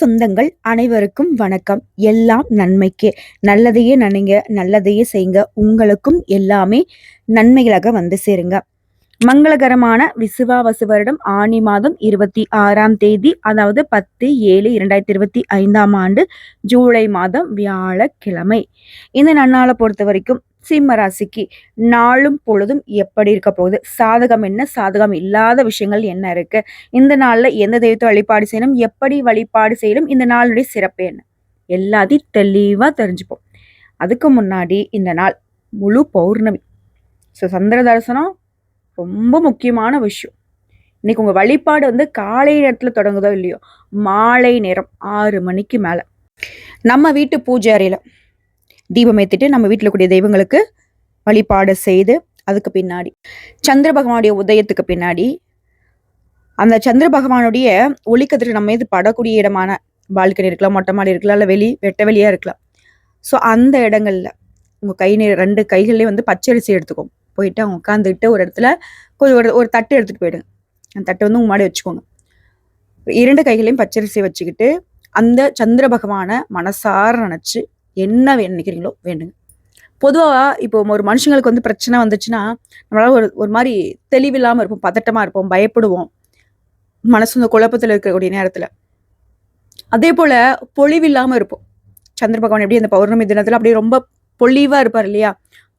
சொந்தங்கள் அனைவருக்கும் வணக்கம். எல்லாம் நன்மைக்கே. நல்லதையே நினைங்க நல்லதையே செய்யுங்க உங்களுக்கும் எல்லாமே நன்மைகளாக வந்து சேருங்க. மங்களகரமான விசுவாவசு வருடம் ஆணி மாதம் இருபத்தி ஆறாம் தேதி அதாவது பத்து ஏழு இரண்டாயிரத்தி இருபத்தி ஐந்தாம் ஆண்டு ஜூலை மாதம் வியாழக்கிழமை. இந்த நன்னாளை பொறுத்த வரைக்கும் சிம்ம ராசிக்கு நாளும் பொழுதும் எப்படி இருக்க போகுது? சாதகம் என்ன? சாதகம் இல்லாத விஷயங்கள் என்ன இருக்கு? இந்த நாள்ல எந்த தெய்வத்தை வழிபாடு செய்யணும்? எப்படி வழிபாடு செய்யணும்? இந்த நாளுடைய சிறப்பு என்ன? எல்லாத்தையும் தெளிவா தெரிஞ்சுப்போம். அதுக்கு முன்னாடி இந்த நாள் முழு பௌர்ணமி. ஸோ சந்திர தரிசனம் ரொம்ப முக்கியமான விஷயம். இன்னைக்கு உங்க வழிபாடு வந்து காலை நேரத்துல தொடங்குதோ இல்லையோ? மாலை நேரம் ஆறு மணிக்கு மேல. நம்ம வீட்டு பூஜை அறையில தீபம் ஏற்றிட்டு நம்ம வீட்டில் கூடிய தெய்வங்களுக்கு வழிபாடு செய்து அதுக்கு பின்னாடி சந்திர பகவானுடைய உதயத்துக்கு பின்னாடி அந்த சந்திர பகவானுடைய ஒளிக்கதிர் நம்ம இது படக்கூடிய இடமான பால்கனி இருக்கலாம் மொட்டை மாடி இருக்கலாம் இல்லை வெளி வெட்ட வெளியாக இருக்கலாம். ஸோ அந்த இடங்கள்ல உங்கள் கை நீர் ரெண்டு கைகள்லேயே வந்து பச்சரிசி எடுத்துக்கோங்க போயிட்டு அவங்க உட்காந்துக்கிட்டு ஒரு இடத்துல கொஞ்சம் ஒரு ஒரு தட்டு எடுத்துகிட்டு போயிடுங்க அந்த தட்டை வந்து உங்க முன்னாடி வச்சுக்கோங்க. இரண்டு கைகளையும் பச்சரிசி வச்சுக்கிட்டு அந்த சந்திர பகவானை மனசார நினச்சி என்ன வேணும் நினைக்கிறீங்களோ வேண்டுங்க. பொதுவாக இப்போ ஒரு மனுஷங்களுக்கு வந்து பிரச்சனை வந்துச்சுன்னா நம்மளால ஒரு ஒரு மாதிரி தெளிவில்லாமல் இருப்போம் பதட்டமாக இருப்போம் பயப்படுவோம். மனசு இந்த குழப்பத்தில் இருக்கக்கூடிய நேரத்தில். அதே போல் பொழிவில்லாமல் இருப்போம். சந்திர பகவான் எப்படி அந்த பௌர்ணமி தினத்தில் அப்படியே ரொம்ப பொழிவாக இருப்பார் இல்லையா?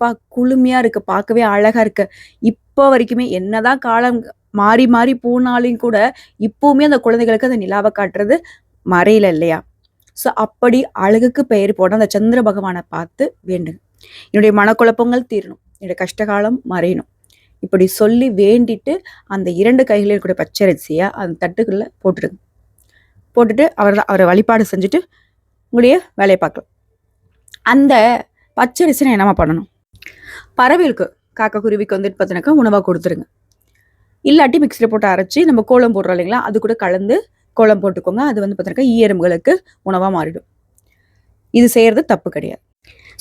பா குளுமையாக இருக்கு பார்க்கவே அழகாக இருக்கு. இப்போ வரைக்குமே என்னதான் காலம் மாறி மாறி போனாலும் கூட இப்போவுமே அந்த குழந்தைகளுக்கு அந்த நிலாவை காட்டுறது மறையில இல்லையா? ஸோ அப்படி அழகுக்கு பெயர் போட அந்த சந்திர பகவானை பார்த்து வேண்டுங்க. என்னுடைய மனக்குழப்பங்கள் தீரணும். என்னுடைய கஷ்டகாலம் மறையணும். இப்படி சொல்லி வேண்டிட்டு அந்த இரண்டு கைகளில் இருக்கக்கூடிய பச்சரிசியை அந்த தட்டுக்குள்ள போட்டுடுங்க. போட்டுட்டு அவர் அவரை வழிபாடு செஞ்சுட்டு உங்களுடைய வேலையை பார்க்கலாம். அந்த பச்சரிசி நான் என்னம்மா பண்ணணும். பறவைகளுக்கு காக்கா குருவிக்கு வந்துட்டு பார்த்தினாக்கா உணவாக கொடுத்துருங்க இல்லாட்டி மிக்சியில் போட்டு அரைச்சி நம்ம கோலம் போடுறோம் இல்லைங்களா? அது கூட கலந்து கோலம் போட்டுக்கோங்க. அது வந்து பார்த்தீங்கன்னா ஈயரும்புகளுக்கு உணவாக மாறிடும். இது செய்கிறது தப்பு கிடையாது.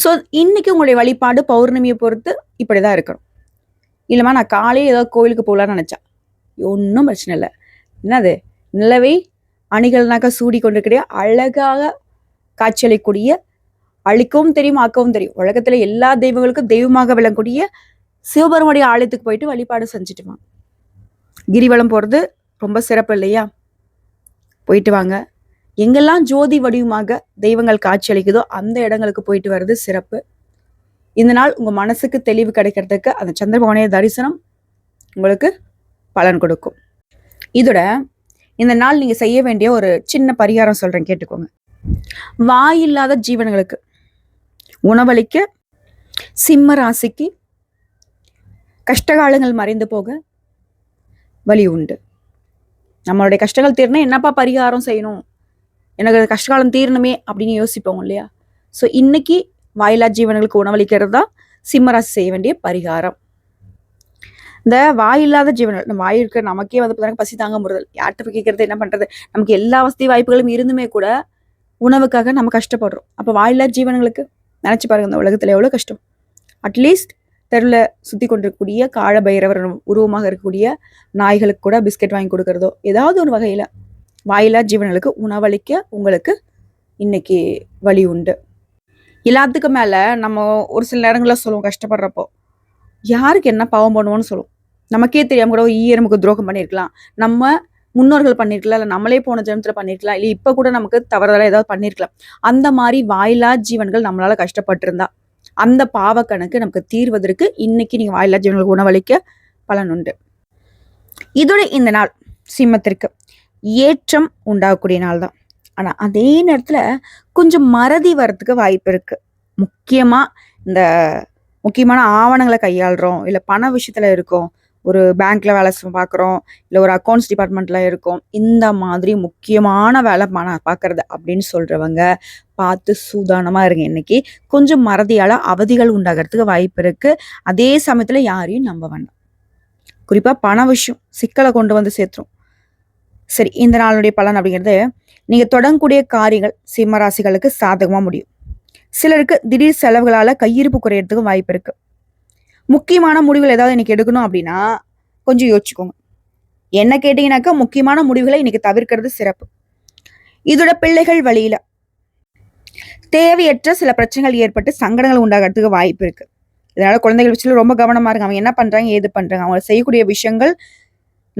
ஸோ இன்றைக்கி உங்களுடைய வழிபாடு பௌர்ணமியை பொறுத்து இப்படி தான் இருக்கணும். இல்லைம்மா நான் காலையில் ஏதோ கோயிலுக்கு போகலான்னு நினச்சா ஒன்றும் பிரச்சனை இல்லை. என்னது? நிலவை அணிகள்னாக்கா சூடி கொண்டிருக்கிற அழகாக காட்சியளிக்கூடிய அழிக்கவும் தெரியும் ஆக்கவும் தெரியும். உலகத்தில் எல்லா தெய்வங்களுக்கும் தெய்வமாக விளங்கக்கூடிய சிவபெருமானுடைய ஆலயத்துக்கு போயிட்டு வழிபாடு செஞ்சுட்டு வாங்க கிரிவலம் போகிறது ரொம்ப சிறப்பு இல்லையா? போயிட்டு வாங்க. எங்கெல்லாம் ஜோதி வடிவமாக தெய்வங்கள் காட்சி அளிக்குதோ அந்த இடங்களுக்கு போயிட்டு வர்றது சிறப்பு. இந்த நாள் உங்கள் மனசுக்கு தெளிவு கிடைக்கிறதுக்கு அந்த சந்திரபவனைய தரிசனம் உங்களுக்கு பலன் கொடுக்கும். இதோட இந்த நாள் நீங்கள் செய்ய வேண்டிய ஒரு சின்ன பரிகாரம் சொல்கிறேன் கேட்டுக்கோங்க. வாயில்லாத ஜீவன்களுக்கு உணவளிக்க சிம்ம ராசிக்கு கஷ்டகாலங்கள் மறைந்து போக வழி உண்டு. நம்மளுடைய கஷ்டங்கள் தீரணும் என்னப்பா பரிகாரம் செய்யணும்? எனக்கு கஷ்டகாலம் தீரணுமே அப்படின்னு யோசிப்போம் இல்லையா? ஸோ இன்னைக்கு வாயிலா ஜீவன்களுக்கு உணவளிக்கிறது? தான் சிம்மராசி செய்ய வேண்டிய பரிகாரம். இந்த வாயில்லாத ஜீவன்கள் வாய் இருக்கிற நமக்கே வந்து பார்த்தீங்கன்னா பசி தாங்க முறுதல். யார்கிட்ட போய் கேட்கறது என்ன பண்ணுறது நமக்கு எல்லா வசதி வாய்ப்புகளும் இருந்துமே கூட உணவுக்காக நம்ம கஷ்டப்படுறோம். அப்போ வாயில்லா ஜீவனங்களுக்கு நினச்சி பாருங்க இந்த உலகத்தில் எவ்வளோ கஷ்டம். அட்லீஸ்ட் தெருவில் சுற்றி கொண்டிருக்கக்கூடிய கால பைரவர் உருவமாக இருக்கக்கூடிய நாய்களுக்கு கூட பிஸ்கெட் வாங்கி கொடுக்கறதோ ஏதாவது ஒரு வகையில் வாயிலா ஜீவன்களுக்கு உணவளிக்க உங்களுக்கு இன்னைக்கு வழி உண்டு. எல்லாத்துக்கும் மேலே நம்ம ஒரு சில நேரங்களில் சொல்லுவோம் கஷ்டப்படுறப்போ. யாருக்கு என்ன பாவம் பண்ணுவோம்னு சொல்லுவோம். நமக்கே தெரியாம கூட ஈ நமக்கு துரோகம் பண்ணியிருக்கலாம் நம்ம முன்னோர்கள் பண்ணியிருக்கலாம் இல்லை நம்மளே போன ஜென்மத்தில் பண்ணியிருக்கலாம் இல்லை இப்போ கூட நமக்கு தவறுதலாக ஏதாவது பண்ணியிருக்கலாம் அந்த மாதிரி வாயிலா ஜீவன்கள் நம்மளால் கஷ்டப்பட்டிருந்தா அந்த பாவ கணக்கு நமக்கு தீர்வதற்கு இன்னைக்கு நீங்கள் வாயில்லா ஜீவன்களுக்கு உணவளிக்க பலன் உண்டு. இதோட இந்த நாள் சிம்மத்திற்கு ஏற்றம் உண்டாகக்கூடிய நாள் தான். ஆனால் அதே நேரத்தில் கொஞ்சம் மறதி வர்றதுக்கு வாய்ப்பு இருக்குது முக்கியமாக இந்த முக்கியமான ஆவணங்களை கையாளுறோம் இல்லை பண விஷயத்தில் இருக்கோம் ஒரு பேங்க்ல வேலை பார்க்குறோம் இல்லை ஒரு அக்கௌண்ட்ஸ் டிபார்ட்மெண்ட்ல இருக்கோம் இந்த மாதிரி முக்கியமான வேலை பணம் பார்க்கறது அப்படின்னு சொல்றவங்க பார்த்து சூதானமாக இருங்க இன்னைக்கு. கொஞ்சம் மறதியால் அவதிகள் உண்டாகிறதுக்கு வாய்ப்பு இருக்குது அதே சமயத்தில் யாரையும் நம்ப வேண்டாம். குறிப்பாக பண விஷயம் சிக்கலை கொண்டு வந்து சேர்த்துரும். சரி இந்த நாளுடைய பலன் அப்படிங்கிறது நீங்கள் தொடங்கக்கூடிய காரியங்கள் சிம்மராசிகளுக்கு சாதகமாக முடியும். சிலருக்கு திடீர் செலவுகளால் கையிருப்பு குறையிறதுக்கு வாய்ப்பு இருக்குது முக்கியமான முடிவுகள் ஏதாவது இன்னைக்கு எடுக்கணும் அப்படின்னா கொஞ்சம் யோசிச்சுக்கோங்க. என்ன கேட்டிங்கனாக்கா முக்கியமான முடிவுகளை இன்னைக்கு தவிர்க்கிறது சிறப்பு. இதோட பிள்ளைகள் வழியில தேவையற்ற சில பிரச்சனைகள் ஏற்பட்டு சங்கடங்கள் உண்டாகிறதுக்கு வாய்ப்பு இருக்கு. இதனால குழந்தைகள் விஷயத்துல ரொம்ப கவனமா இருக்கு அவங்க என்ன பண்றாங்க ஏது பண்றாங்க? அவங்க செய்யக்கூடிய விஷயங்கள்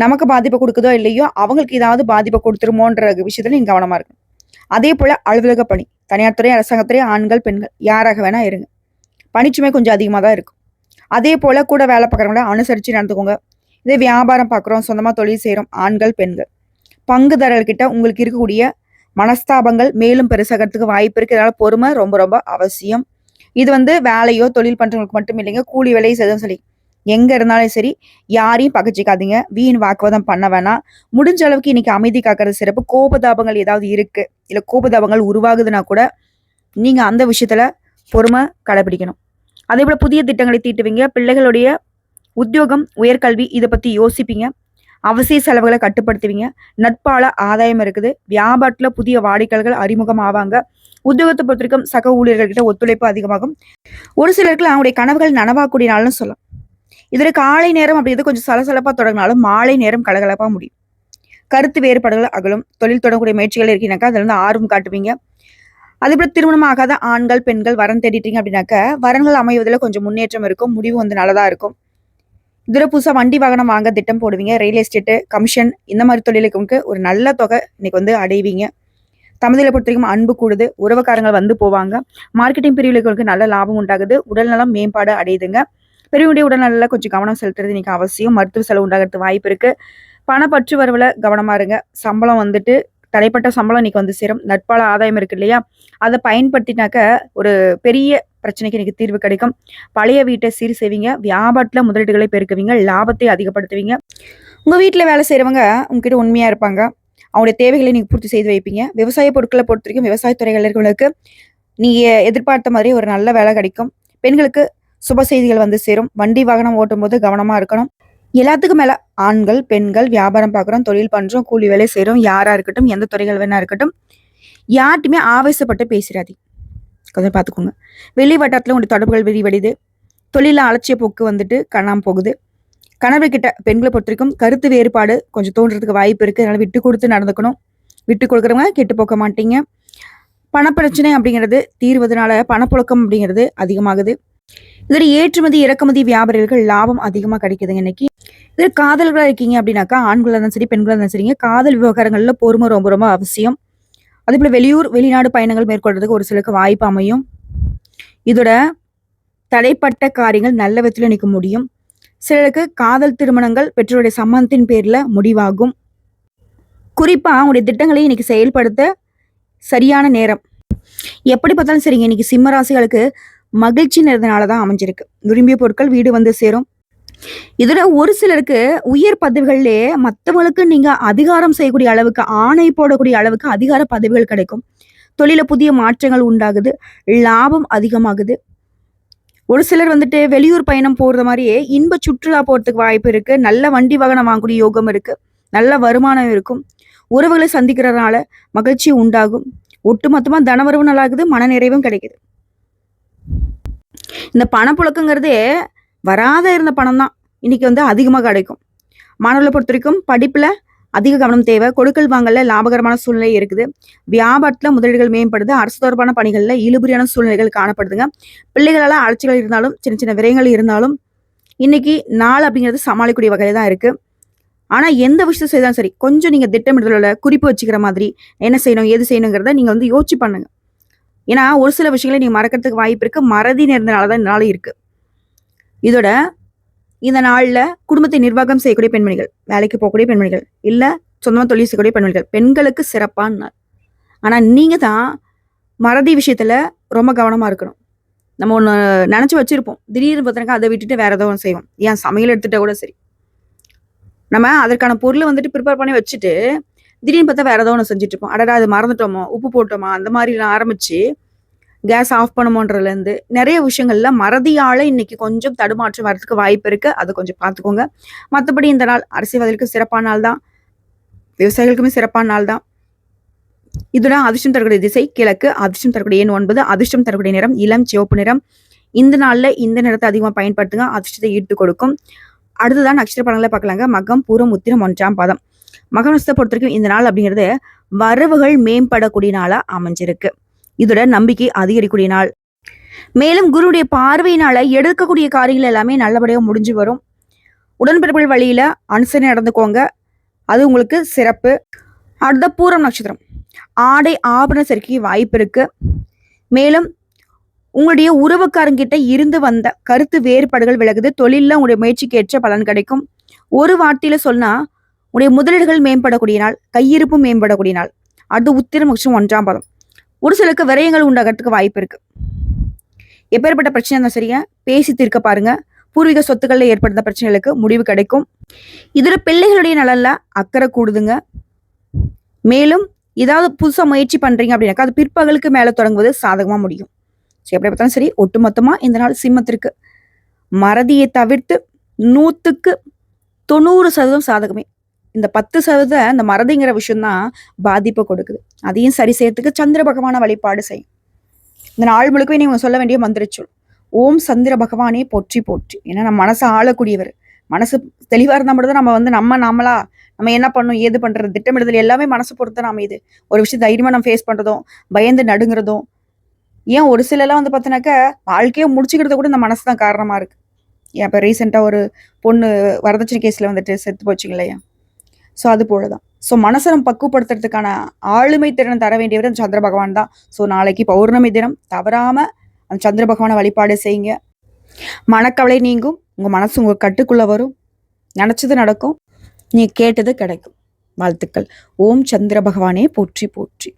நமக்கு பாதிப்பை கொடுக்குதோ இல்லையோ அவங்களுக்கு ஏதாவது பாதிப்பை கொடுத்துருமோன்ற விஷயத்துல நீங்க கவனமா இருக்கணும். அதே போல அலுவலக பணி. தனியார் துறை அரசாங்கத்துறை ஆண்கள் பெண்கள் யாராக வேணா இருங்க. பணிச்சுமை கொஞ்சம் அதிகமாக தான் இருக்கும். அதே போல கூட வேலை பார்க்குறவங்கள அனுசரித்து நடந்துக்கோங்க. இதே வியாபாரம் பார்க்குறோம் சொந்தமாக தொழில் செய்கிறோம் ஆண்கள் பெண்கள். பங்குதாரர்கிட்ட உங்களுக்கு இருக்கக்கூடிய மனஸ்தாபங்கள் மேலும் பெருசாகிறதுக்கு வாய்ப்பு இருக்கு. இதனால பொறுமை ரொம்ப ரொம்ப அவசியம். இது வந்து வேலையோ தொழில் பண்றவங்களுக்கு மட்டும் இல்லைங்க. கூலி வேலையை செய்தும் சரி எங்க இருந்தாலும் சரி யாரையும் பகச்சிக்காதீங்க. வீண் வாக்குவாதம் பண்ண வேணாம். முடிஞ்ச அளவுக்கு இன்னைக்கு அமைதி காக்கிறது சிறப்பு கோபதாபங்கள் ஏதாவது இருக்கு இல்ல கோபதாபங்கள் உருவாகுதுன்னா கூட நீங்க அந்த விஷயத்துல பொறுமை கடைபிடிக்கணும். அதே போல புதிய திட்டங்களை தீட்டுவீங்க. பிள்ளைகளுடைய உத்தியோகம் உயர்கல்வி இதை பத்தி யோசிப்பீங்க. அவசிய செலவுகளை கட்டுப்படுத்துவீங்க. நட்பால ஆதாயம் இருக்குது. வியாபாரத்துல புதிய வாடிக்கைகள் அறிமுகம் ஆவாங்க உத்தியோகத்தை பொறுத்திருக்கும் சக ஊழியர்கள்கிட்ட ஒத்துழைப்பு அதிகமாகும். ஒரு சிலருக்கு அவங்களுடைய கனவுகள் நனவாக்கூடிய நாள்னு சொல்லலாம். இதில் காலை நேரம் அப்படிங்கிறது கொஞ்சம் சலசலப்பா தொடங்கினாலும் மாலை நேரம் கலகலப்பா முடியும். கருத்து வேறுபாடுகள் அகலும். தொழில் தொடங்கக்கூடிய முயற்சிகள் இருக்கீங்கன்னாக்கா அதுல இருந்து ஆர்வம் காட்டுவீங்க. அதுபோல் திருமணமாகாத திருமணம் ஆகாத ஆண்கள் பெண்கள் வரன் தேடிட்டீங்க அப்படின்னாக்க வரன்கள் அமைவதில் கொஞ்சம் முன்னேற்றம் இருக்கும். முடிவு வந்து நல்லதாக இருக்கும். இதில் புதுசாக வண்டி வாகனம் வாங்க திட்டம் போடுவீங்க. ரியல் எஸ்டேட்டு கமிஷன் இந்த மாதிரி தொழிலுக்கு ஒரு நல்ல தொகை இன்னைக்கு வந்து அடைவீங்க. தமிழில் பொறுத்த வரைக்கும் அன்பு கூடுது. உறவுக்காரங்கள் வந்து போவாங்க. மார்க்கெட்டிங் பிரிவுகளுக்கு நல்ல லாபம் உண்டாகுது. உடல்நலம் மேம்பாடு அடையுதுங்க. பெரியவங்களுடைய உடல்நலில் கொஞ்சம் கவனம் செலுத்துறது இன்னைக்கு அவசியம். மருத்துவ செலவு உண்டாகிறது வாய்ப்பு இருக்குது பணப்பற்று வரவில் கவனமா இருங்க. சம்பளம் வந்துட்டு தடைப்பட்ட சம்பளம் இன்னைக்கு வந்து சேரும். நட்பால ஆதாயம் இருக்கு இல்லையா? அதை பயன்படுத்தினாக்க ஒரு பெரிய பிரச்சனைக்கு எனக்கு தீர்வு கிடைக்கும். பழைய வீட்டை சீர் செய்வீங்க. வியாபாரத்தில் முதலீடுகளை பெருக்குவீங்க. லாபத்தை அதிகப்படுத்துவீங்க. உங்க வீட்டில் வேலை செய்கிறவங்க உங்ககிட்ட உண்மையா இருப்பாங்க. அவங்களுடைய தேவைகளை நீங்க பூர்த்தி செய்து வைப்பீங்க. விவசாய பொருட்களை பொறுத்த வரைக்கும் விவசாயத்துறைகள் இருக்கிறவங்களுக்கு நீங்கள் எதிர்பார்த்த மாதிரி ஒரு நல்ல வேலை கிடைக்கும். பெண்களுக்கு சுப செய்திகள் வந்து சேரும். வண்டி வாகனம் ஓட்டும் போது கவனமாக இருக்கணும். எல்லாத்துக்கும் மேலே ஆண்கள் பெண்கள் வியாபாரம் பார்க்குறோம் தொழில் பண்ணுறோம் கூலி வேலை செய்கிறோம் யாராக இருக்கட்டும் எந்த துறைகள் வேணா இருக்கட்டும். யார்ட்டுமே ஆவேசப்பட்டு பேசிடாதீங்க. கொஞ்சம் பார்த்துக்கோங்க. வெளி வட்டாரத்தில் உங்களுடைய தொடர்புகள் விரிவடையுது. தொழிலில் அலட்சிய போக்கு வந்துட்டு காணாமல் போகுது. கணவர் கிட்ட பெண்களை பொறுத்த வரைக்கும் கருத்து வேறுபாடு கொஞ்சம் தோன்றதுக்கு வாய்ப்பு இருக்குது அதனால் விட்டு கொடுத்து நடந்துக்கணும். விட்டு கொடுக்குறவங்க கெட்டு போக்க மாட்டீங்க. பணப்பிரச்சனை அப்படிங்கிறது தீர்வதனால பணப்புழக்கம் அப்படிங்கிறது அதிகமாகுது. இதில் ஏற்றுமதி இறக்குமதி வியாபாரிகள் லாபம் அதிகமாக கிடைக்குதுங்க இன்னைக்கு. இதில் காதல்களாக இருக்கீங்க அப்படின்னாக்கா ஆண்களாக இருந்தாலும் சரி பெண்களாக இருந்தாலும் சரிங்க. காதல் விவகாரங்களில் பொறுமை ரொம்ப ரொம்ப அவசியம். அதே போல் வெளியூர் வெளிநாடு பயணங்கள் மேற்கொள்றதுக்கு ஒரு சிலருக்கு வாய்ப்பு அமையும். இதோட தடைப்பட்ட காரியங்கள் நல்ல விதத்தில் நிற்க முடியும். சிலருக்கு காதல் திருமணங்கள் பெற்றோருடைய சம்மந்தத்தின் பேரில் முடிவாகும். குறிப்பாக அவங்களுடைய திட்டங்களை இன்னைக்கு செயல்படுத்த சரியான நேரம். எப்படி பார்த்தாலும் சரிங்க இன்னைக்கு சிம்ம ராசிகளுக்கு மகிழ்ச்சி நேரத்தினால தான் அமைஞ்சிருக்கு. விரும்பிய பொருட்கள் வீடு வந்து சேரும். இதுல ஒரு சிலருக்கு உயர் பதவிகள்லே மற்றவங்களுக்கு நீங்க அதிகாரம் செய்யக்கூடிய அளவுக்கு ஆணை போடக்கூடிய அளவுக்கு அதிகார பதவிகள் கிடைக்கும். தொழில புதிய மாற்றங்கள் உண்டாகுது லாபம் அதிகமாகுது. ஒரு சிலர் வந்துட்டு வெளியூர் பயணம் போறது மாதிரியே இன்ப சுற்றுலா போறதுக்கு வாய்ப்பு இருக்கு நல்ல வண்டி வாகனம் வாங்கக்கூடிய யோகம் இருக்கு நல்ல வருமானம் இருக்கும். உறவுகளை சந்திக்கிறதுனால மகிழ்ச்சி உண்டாகும். ஒட்டுமொத்தமா தனவரவு நல்லாகுது மனநிறைவும் கிடைக்குது. இந்த பணப்புழக்கங்கிறதே வராத இருந்த பணம் தான் இன்னைக்கு வந்து அதிகமாக கிடைக்கும். மாணவர்களை பொறுத்த வரைக்கும் படிப்புல அதிக கவனம் தேவை. கொடுக்கல் வாங்கல லாபகரமான சூழ்நிலை இருக்குது. வியாபாரத்தில் முதலீடுகள் மேம்படுது. அரசு தொடர்பான பணிகளில் இழுபறியான சூழ்நிலைகள் காணப்படுதுங்க. பிள்ளைகளால் அலட்சிகள் இருந்தாலும் சின்ன சின்ன விரயங்கள் இருந்தாலும் இன்னைக்கு நாள் அப்படிங்கிறது சமாளிக்கக்கூடிய வகையில் தான் இருக்கு. ஆனால் எந்த விஷயம் செய்தாலும் சரி கொஞ்சம் நீங்கள் திட்டமிடுதலோட குறிப்பு வச்சுக்கிற மாதிரி என்ன செய்யணும் எது செய்யணுங்கிறத நீங்கள் வந்து யோசிச்சு பண்ணுங்க. ஏன்னா ஒரு சில விஷயங்களை நீங்கள் மறக்கிறதுக்கு வாய்ப்பு இருக்குது மறதி நேர்ந்தனால தான் இந்த இருக்குது இதோட இந்த நாளில் குடும்பத்தை நிர்வாகம் செய்யக்கூடிய பெண்மணிகள் வேலைக்கு போகக்கூடிய பெண்மணிகள் இல்லை சொந்தமாக தொழில் செய்யக்கூடிய பெண்மணிகள் பெண்களுக்கு சிறப்பான நாள் ஆனால் நீங்கள் தான் மறதி விஷயத்தில் ரொம்ப கவனமாக இருக்கணும். நம்ம ஒன்று நினச்சி வச்சுருப்போம். திடீர்னு பார்த்தனாக்கா அதை விட்டுட்டு வேறு ஏதோ ஒன்று செய்வோம். ஏன் சமையல் எடுத்துகிட்டா கூட சரி. நம்ம அதற்கான பொருளை வந்துட்டு ப்ரிப்பேர் பண்ணி வச்சுட்டு திடீர்னு பார்த்தா வேறு ஏதோ ஒன்று செஞ்சுட்டு இருப்போம். அடடா அது மறந்துட்டோமோ? உப்பு போட்டோமா? அந்த மாதிரிலாம் ஆரம்பித்து கேஸ் ஆஃப் பண்ணுமோன்றதுலேருந்து நிறைய விஷயங்கள்ல மறதியால் இன்னைக்கு கொஞ்சம் தடுமாற்றம் வரதுக்கு வாய்ப்பு இருக்குது அதை கொஞ்சம் பார்த்துக்கோங்க. மற்றபடி இந்த நாள் அரசியல்வாதிகளுக்கு சிறப்பான நாள் தான். விவசாயிகளுக்குமே சிறப்பான நாள் தான். இதோட அதிர்ஷ்டம் தரக்கூடிய திசை கிழக்கு. அதிர்ஷ்டம் தரக்கூடிய எண் ஒன்பது. அதிர்ஷ்டம் தரக்கூடிய நிறம் இளம் சிவப்பு நிறம். இந்த நாளில் இந்த நிறத்தை அதிகமாக பயன்படுத்துங்க. அதிர்ஷ்டத்தை ஈட்டு கொடுக்கும். அடுத்ததான் நட்சத்திர படங்களை பார்க்கலாங்க. மகம் பூரம் உத்திரம் ஒன்றாம் பாதம். மகநஸ்தை பொறுத்த வரைக்கும் இந்த நாள் அப்படிங்கிறது வரவுகள் மேம்படக்கூடிய நாளாக அமைஞ்சிருக்கு. இதோட நம்பிக்கை அதிகரிக்கூடிய நாள். மேலும் குருடைய பார்வையினால எடுக்கக்கூடிய காரியங்கள் எல்லாமே நல்லபடியாக முடிஞ்சு வரும். உடன்பிறப்புகள் வழியில அனுசரணை நடந்துக்கோங்க. அது உங்களுக்கு சிறப்பு. அடுத்த பூரம் நட்சத்திரம். ஆடை ஆபரண சேர்க்கை வாய்ப்பு இருக்கு. மேலும் உங்களுடைய உறவுக்காரங்கிட்ட இருந்து வந்த கருத்து வேறுபாடுகள் விலகுது. தொழிலில் உங்களுடைய முயற்சிக்கு ஏற்ற பலன் கிடைக்கும். ஒரு வார்த்தையில சொன்னா உடைய முதலீடுகள் மேம்படக்கூடிய நாள் கையிருப்பும் மேம்படக்கூடிய நாள். அடுத்து உத்திரம் மற்றும் ஒன்றாம் பதம். ஒரு சிலருக்கு விரயங்கள் உண்டாகிறதுக்கு வாய்ப்பு இருக்கு. எப்பேற்பட்ட பிரச்சனை இருந்தாலும் சரிங்க. பேசி தீர்க்க பாருங்க. பூர்வீக சொத்துக்களில் ஏற்படுத்த பிரச்சனைகளுக்கு முடிவு கிடைக்கும். இதில் பிள்ளைகளுடைய நலனில் அக்கறை கூடுதுங்க. மேலும் ஏதாவது புதுசாக முயற்சி பண்ணுறீங்க அப்படின்னாக்கா அது பிற்பகலுக்கு மேலே தொடங்குவது சாதகமாக முடியும். சரி எப்படி பார்த்தாலும் சரி ஒட்டுமொத்தமாக இந்த நாள் சிம்மத்திற்கு. மறதியை தவிர்த்து நூற்றுக்கு தொண்ணூறு சதவீதம் சாதகமே. இந்த பத்து சதவீதம் இந்த மறதிங்கிற விஷயம்தான் பாதிப்பை கொடுக்குது. அதையும் சரி செய்யறதுக்கு சந்திர பகவான வழிபாடு செய்யும். இந்த நாள் முழுக்கவே நீங்கள் சொல்ல வேண்டிய மந்திரிச்சொல் ஓம் சந்திர பகவானே போற்றி போற்றி. ஏன்னா நம்ம மனசை ஆளக்கூடியவர். மனசு தெளிவாக இருந்தால் மட்டும் தான் நம்ம வந்து நம்ம நாமளா நம்ம என்ன பண்ணணும் ஏது பண்ணுறது திட்டமிடுதல் எல்லாமே மனசு பொறுத்து நாம இது ஒரு விஷயம் தைரியமாக நம்ம ஃபேஸ் பண்ணுறதும் பயந்து நடுங்குறதும் ஏன் ஒரு சிலலாம் வந்து பார்த்தீங்கன்னாக்கா வாழ்க்கையை முடிச்சுக்கிறது கூட இந்த மனசு தான் காரணமாக இருக்குது ஏன் இப்போ ரீசெண்டாக ஒரு பொண்ணு வரதட்சணை கேஸில் வந்துட்டு செத்து போச்சுங்க இல்லையா? ஸோ அது போல தான் ஸோ மனசை நம்ம பக்குவப்படுத்துறதுக்கான ஆளுமை திறன் தர வேண்டியவர் அந்த சந்திர பகவான் தான். ஸோ நாளைக்கு பௌர்ணமி தினம் தவறாமல் அந்த சந்திர பகவானை வழிபாடு செய்யுங்க. மனக்கவலை நீங்கும். உங்கள் மனசு உங்கள் கட்டுக்குள்ளே வரும். நினச்சது நடக்கும். நீங்கள் கேட்டது கிடைக்கும். வாழ்த்துக்கள். ஓம் சந்திர பகவானே போற்றி போற்றி.